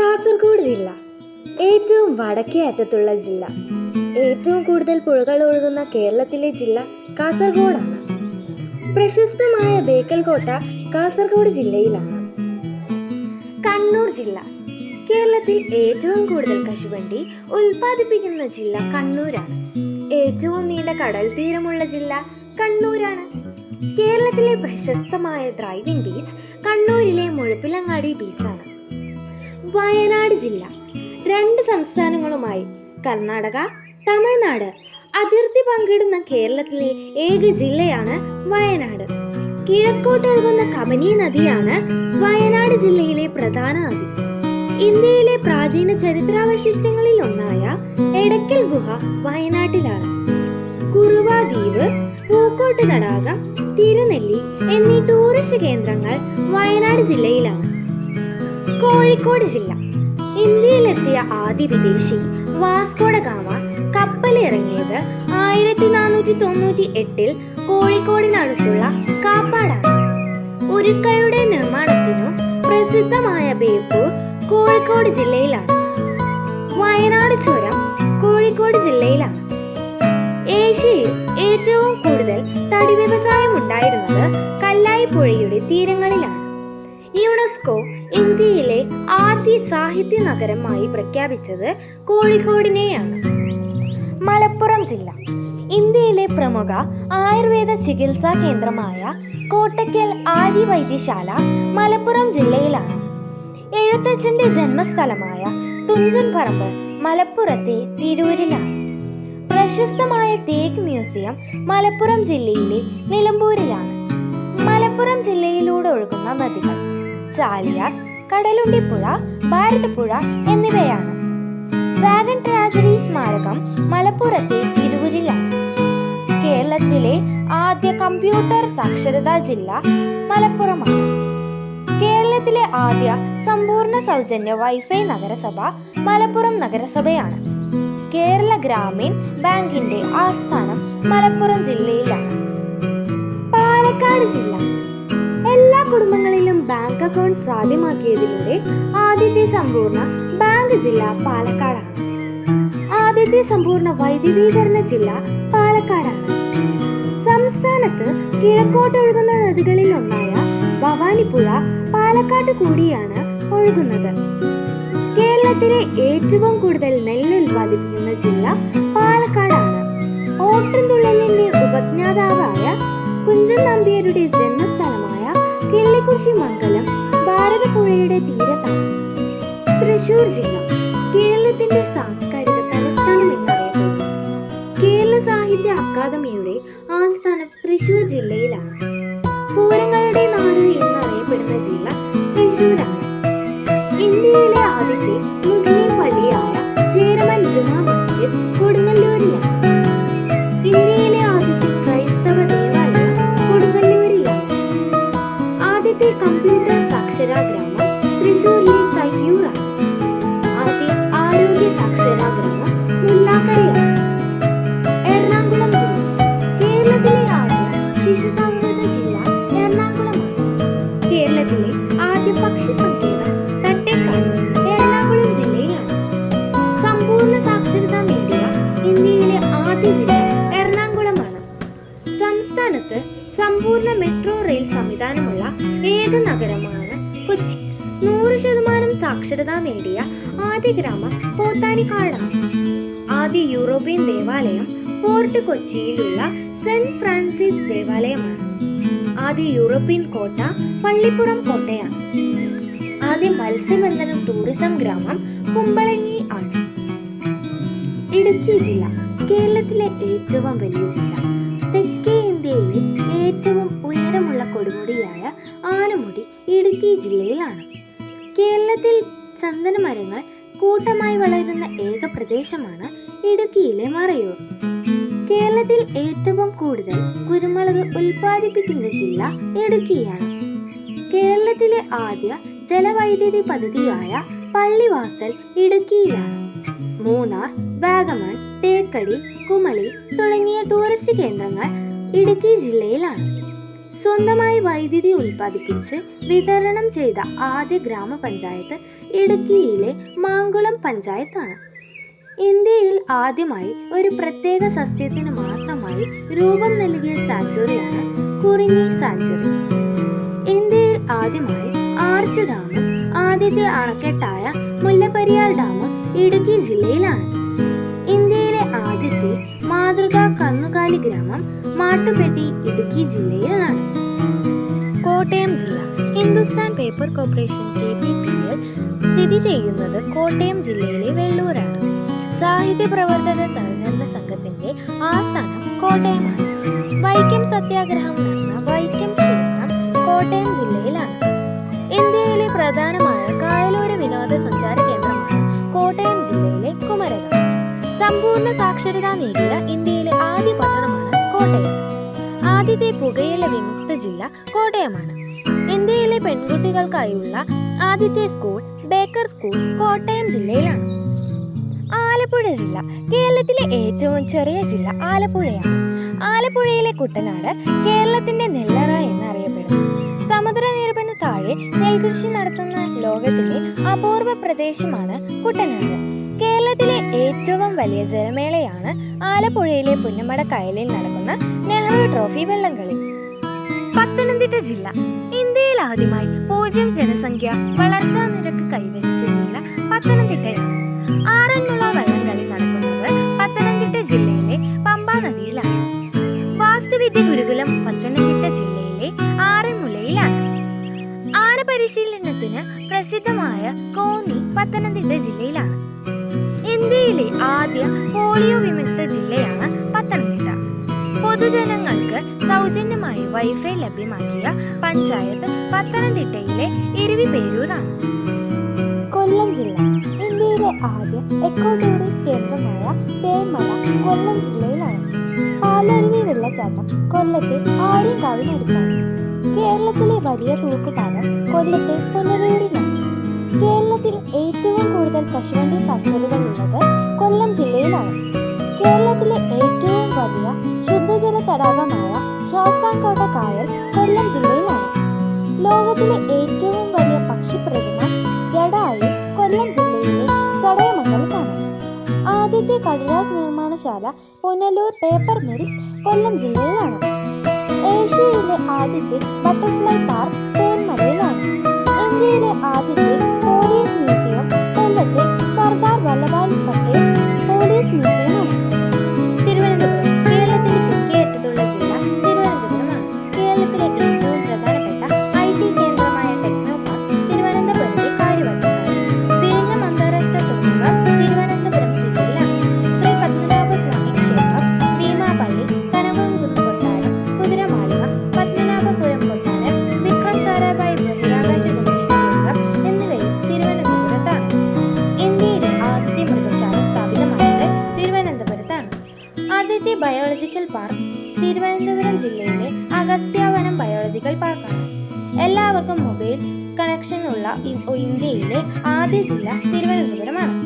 കാസർഗോഡ് ജില്ല. ഏറ്റവും വടക്കേ അറ്റത്തുള്ള ജില്ല. ഏറ്റവും കൂടുതൽ പുഴകൾ ഒഴുകുന്ന കേരളത്തിലെ ജില്ല കാസർഗോഡാണ്. പ്രശസ്തമായ ബേക്കൽ കോട്ട കാസർഗോഡ് ജില്ലയിലാണ്. കണ്ണൂർ ജില്ല. കേരളത്തിൽ ഏറ്റവും കൂടുതൽ കശുവണ്ടി ഉൽപ്പാദിപ്പിക്കുന്ന ജില്ല കണ്ണൂരാണ്. ഏറ്റവും നീണ്ട കടൽ തീരമുള്ള ജില്ല കണ്ണൂരാണ്. കേരളത്തിലെ പ്രശസ്തമായ ഡ്രൈവിംഗ് ബീച്ച് കണ്ണൂരിലെ മുഴപ്പിലങ്ങാടി ബീച്ചാണ് വയനാട് ജില്ല. രണ്ട് സംസ്ഥാനങ്ങളുമായി കർണാടക തമിഴ്നാട് അതിർത്തി പങ്കിടുന്ന കേരളത്തിലെ ഏക ജില്ലയാണ് വയനാട്. കിഴക്കോട്ടൊഴുകുന്ന കബനി നദിയാണ് വയനാട് ജില്ലയിലെ പ്രധാന നദി. ഇന്ത്യയിലെ പ്രാചീന ചരിത്രാവശിഷ്ടങ്ങളിൽ ഒന്നായ എടക്കൽ ഗുഹ വയനാട്ടിലാണ്. കുറുവ ദ്വീപ് പൂക്കോട്ട് തടാകം തിരുനെല്ലി എന്നീ ടൂറിസ്റ്റ് കേന്ദ്രങ്ങൾ വയനാട് ജില്ലയിലാണ്. കോഴിക്കോട് ജില്ല. ഇന്ത്യയിലെത്തിയ ആദ്യ വിദേശി വാസ്കോഡ ഗാമ കപ്പലിറങ്ങിയത് ആയിരത്തി നാനൂറ്റി തൊണ്ണൂറ്റി എട്ടിൽ കോഴിക്കോടിനടുത്തുള്ള കാപ്പാടാണ്. ഉരുക്കളുടെ നിർമ്മാണത്തിനു പ്രസിദ്ധമായ ബേപ്പൂർ കോഴിക്കോട് ജില്ലയിലാണ്. വയനാട് ചുരം കോഴിക്കോട് ജില്ലയിലാണ്. ഏഷ്യയിൽ ഏറ്റവും കൂടുതൽ തടി വ്യവസായം ഉണ്ടായിരുന്നത് കല്ലായിപ്പുഴയുടെ തീരങ്ങളിലാണ്. യുനെസ്കോ ഇന്ത്യയിലെ ആദ്യ സാഹിത്യ നഗരമായി പ്രഖ്യാപിച്ചത് കോഴിക്കോടിനെയാണ്. മലപ്പുറം ജില്ല. ഇന്ത്യയിലെ പ്രമുഖ ആയുർവേദ ചികിത്സാ കേന്ദ്രമായ കോട്ടയ്ക്കൽ ആര്യ വൈദ്യശാല മലപ്പുറം ജില്ലയിലാണ്. എഴുത്തച്ഛന്റെ ജന്മസ്ഥലമായ തുഞ്ചൻ പറമ്പ് മലപ്പുറത്തെ തിരൂരിലാണ്. പ്രശസ്തമായ തേക്ക് മ്യൂസിയം മലപ്പുറം ജില്ലയിലെ നിലമ്പൂരിലാണ്. മലപ്പുറം ജില്ലയിലൂടെ ഒഴുകുന്ന നദികൾ ചാലിയാർ കടലുണ്ടിപ്പുഴ ഭാരതപ്പുഴ എന്നിവയാണ്. വാഗൺ ട്രാജഡി സ്മാരകം മലപ്പുറത്തെ തിരൂരിലാണ്. കേരളത്തിലെ ആദ്യ കമ്പ്യൂട്ടർ സാക്ഷരതാ ജില്ല മലപ്പുറമാണ്. കേരളത്തിലെ ആദ്യ സമ്പൂർണ സൗജന്യ വൈഫൈ നഗരസഭ മലപ്പുറം നഗരസഭയാണ്. കേരള ഗ്രാമീൺ ബാങ്കിന്റെ ആസ്ഥാനം മലപ്പുറം ജില്ലയിലാണ്. പാലക്കാട് ജില്ല എല്ലാ കുടുംബങ്ങളിലും ബാങ്ക് അക്കൗണ്ട് സാധ്യമാക്കിയതിലൂടെ ആദ്യത്തെ സമ്പൂർണ ബാങ്ക് ജില്ല പാലക്കാടാണ്. ആദ്യത്തെ സമ്പൂർണ വൈദ്യുതീകരണ ജില്ല പാലക്കാടാണ്. സംസ്ഥാനത്ത് കിഴക്കോട്ടൊഴുകുന്ന നദികളിൽ ഒന്നായ ഭവാനിപ്പുഴ പാലക്കാട് കൂടിയാണ് ഒഴുകുന്നത്. കേരളത്തിലെ ഏറ്റവും കൂടുതൽ നെല്ല് ഉൽപ്പാദിപ്പിക്കുന്ന ജില്ല പാലക്കാടാണ്. കിള്ളിക്കുറിശി മംഗലം ഭാരതപ്പുഴയുടെ തീരത്താണ് തൃശൂർ ജില്ല കേരളത്തിന്റെ സാംസ്കാരിക തലസ്ഥാനം എന്നറിയപ്പെടുന്നു കേരള സാഹിത്യ അക്കാദമിയുടെ ആസ്ഥാനം തൃശൂർ ജില്ലയിലാണ്. പൂരങ്ങളുടെ നാട് എന്നറിയപ്പെടുന്ന ജില്ല തൃശൂരാണ്. ഇന്ത്യയിലെ ആദ്യത്തെ മുസ്ലിം പള്ളിയായ ചേരമൻ ജുമാ മസ്ജിദ് കൊടുങ്ങല്ലൂരിലാണ്. ഇന്ത്യയിലെ കേരളത്തിലെ ആദ്യ പക്ഷി സങ്കേതം തട്ടേക്കാട് എറണാകുളം ജില്ലയിലാണ്. സമ്പൂർണ സാക്ഷരത നേടിയ ഇന്ത്യയിലെ ആദ്യ ജില്ല എറണാകുളമാണ്. സംസ്ഥാനത്ത് സമ്പൂർണ മെട്രോ റെയിൽ സംവിധാനമുള്ള ഏക നഗരമാണ് കൊച്ചി. നൂറ് ശതമാനം സാക്ഷരത നേടിയ ആദ്യ ഗ്രാമം പോത്താനിക്കാടാണ് ആദ്യ യൂറോപ്യൻ ദേവാലയം ഫോർട്ട് കൊച്ചിയിലുള്ള സെന്റ് ഫ്രാൻസിസ് ദേവാലയമാണ്. ആദ്യ യൂറോപ്യൻ കോട്ട പള്ളിപ്പുറം കോട്ടയാണ്. ആദ്യ മത്സ്യബന്ധനം ടൂറിസം ഗ്രാമം കുമ്പളങ്ങി ആണ്. ഇടുക്കി ജില്ല കേരളത്തിലെ ഏറ്റവും വലിയ ജില്ല. തെക്കേ ഇന്ത്യയിലെ ഏറ്റവും ഉയരമുള്ള കൊടുമുടിയായ ആനമുടി ഇടുക്കി ജില്ലയിലാണ്. കേരളത്തിൽ ചന്ദനമരങ്ങൾ കൂട്ടമായി വളരുന്ന ഏക പ്രദേശമാണ് ഇടുക്കിയിലെ മറയൂർ. കേരളത്തിൽ ഏറ്റവും കൂടുതൽ കുരുമുളക് ഉൽപ്പാദിപ്പിക്കുന്ന ജില്ല ഇടുക്കിയാണ്. കേരളത്തിലെ ആദ്യ ജലവൈദ്യുതി പദ്ധതിയായ പള്ളിവാസൽ ഇടുക്കിയിലാണ്. മൂന്നാർ വാഗമൺ തേക്കടി കുമളി തുടങ്ങിയ ടൂറിസ്റ്റ് കേന്ദ്രങ്ങൾ ഇടുക്കി ജില്ലയിലാണ്. സ്വന്തമായി വൈദ്യുതി ഉൽപ്പാദിപ്പിച്ച് വിതരണം ചെയ്ത ആദ്യ ഗ്രാമപഞ്ചായത്ത് ഇടുക്കിയിലെ മാങ്കുളം പഞ്ചായത്താണ്. ഇന്ത്യയിൽ ആദ്യമായി ഒരു പ്രത്യേക സസ്യത്തിന് മാത്രമായി രൂപം നൽകിയ സാഞ്ചുറിയാണ് കുറിഞ്ഞി സാഞ്ചുറി ഇന്ത്യയിൽ ആദ്യമായി ആർച്ച് ഡാമും ആദ്യത്തെ അണക്കെട്ടായ മുല്ലപ്പെരിയാർ ഡാമും ഇടുക്കി ജില്ലയിലാണ്. ഇന്ത്യയിലെ ആദ്യത്തെ മാതൃകാ കന്നുകാലി ഗ്രാമം മാട്ടുപെട്ടി ഇടുക്കി ജില്ലയിലാണ്. കോട്ടയം ജില്ല Hindustan paper corporation K P P L സ്ഥിതി ചെയ്യുന്നത് കോട്ടയം ജില്ലയിലെ വെള്ളൂരാണ്. സാഹിത്യ പ്രവർത്തക സഹകരണ സംഘത്തിന്റെ ആസ്ഥാനം കോട്ടയമാണ്. വൈക്കം സത്യാഗ്രഹം നടന്ന വൈക്കം ക്ഷേത്രം കോട്ടയം ജില്ലയിലാണ്. ഇന്ത്യയിലെ പ്രധാനമായ കായലോര വിനോദസഞ്ചാര കേന്ദ്രമാണ് കോട്ടയം ജില്ലയിലെ കുമരകം. സമ്പൂർണ സാക്ഷരത നേടിയ ഇന്ത്യയിലെ ആദ്യ പട്ടണമാണ് കോട്ടയം. ആദ്യത്തെ പുകയില വിമുക്ത ജില്ല കോട്ടയമാണ്. ഇന്ത്യയിലെ പെൺകുട്ടികൾക്കായുള്ള ആദ്യത്തെ സ്കൂൾ ബേക്കർ സ്കൂൾ കോട്ടയം ജില്ലയിലാണ്. ആലപ്പുഴ ജില്ല കേരളത്തിലെ ഏറ്റവും ചെറിയ ജില്ല ആലപ്പുഴയാണ്. ആലപ്പുഴയിലെ കുട്ടനാട് കേരളത്തിന്റെ നെല്ലറ എന്നറിയപ്പെടുന്നു. സമുദ്രനിരപ്പിന് താഴെ നെൽകൃഷി നടത്തുന്ന ലോകത്തിലെ അപൂർവ പ്രദേശമാണ് കുട്ടനാട്. കേരളത്തിലെ ഏറ്റവും വലിയ ജലമേളയാണ് ആലപ്പുഴയിലെ പുന്നമട കായലിൽ നടക്കുന്ന നെഹ്റു ട്രോഫി വെള്ളംകളി. പത്തനംതിട്ട ജില്ല ഇന്ത്യയിൽ ആദ്യമായി പൂജ്യം ജനസംഖ്യ വളർച്ചാ നിരക്ക് കൈവരിച്ച ജില്ല പത്തനംതിട്ടയാണ്. ആറന്മുള വള്ളംകളി നടക്കുന്നത് പത്തനംതിട്ട ജില്ലയിലെ പമ്പാ നദിയിലാണ്. വാസ്തുവിദ്യ ഗുരുകുലം പത്തനംതിട്ട ജില്ലയിലെ ആറന്മുളയിലാണ്. ആറ് പരിശീലനത്തിന് പ്രസിദ്ധമായ കോന്നി പത്തനംതിട്ട ജില്ലയിലാണ്. ഇന്ത്യയിലെ ആദ്യ പോളിയോ വിമുക്ത ജില്ലയാണ് പത്തനംതിട്ട. പൊതുജനങ്ങൾക്ക് സൗജന്യമായി വൈഫൈ ലഭ്യമാക്കിയ പഞ്ചായത്ത് പത്തനംതിട്ടയിലെ ഇരുവിപേരൂരാണ്. കൊല്ലം ജില്ല. ഇന്ത്യയിലെ ആദ്യ എക്കോ ടൂറിസ്റ്റ് കേന്ദ്രമായ തേന്മല കൊല്ലം ജില്ലയിലാണ്. പാലരുവി വെള്ളച്ചാട്ടം കൊല്ലത്തെ ആര്യങ്കാവിനടുത്താണ് കേരളത്തിലെ വലിയ തൂക്കുപാലം കൊല്ലത്തെ പുനലൂരിലാണ് കേരളത്തിൽ ഏറ്റവും കൂടുതൽ കശുവണ്ടി ഫാക്ടറികൾ ഉള്ളത് കൊല്ലം ജില്ലയിലാണ്. കേരളത്തിലെ ഏറ്റവും വലിയ ശുദ്ധജല തടാകമായ ശാസ്താംകോട്ട കായൽ കൊല്ലം ജില്ലയിലാണ്. ലോകത്തിലെ ഏറ്റവും കടലാസ് നിർമ്മാണശാല പുനലൂർ പേപ്പർ മിൽസ് കൊല്ലം ജില്ലയിലാണ്. ഏഷ്യയിലെ ആദ്യത്തെ ബട്ടർഫ്ലൈ പാർക്ക് തേന്മലയിലാണ് ഇന്ത്യയിലെ ആദ്യത്തെ പോലീസ് മ്യൂസിയം ആദ്യത്തെ ബയോളജിക്കൽ പാർക്ക് തിരുവനന്തപുരം ജില്ലയിലെ അഗസ്ത്യാവനം ബയോളജിക്കൽ പാർക്കാണ്. എല്ലാവർക്കും മൊബൈൽ കണക്ഷൻ ഉള്ള ഇന്ത്യയിലെ ആദ്യ ജില്ല തിരുവനന്തപുരമാണ്.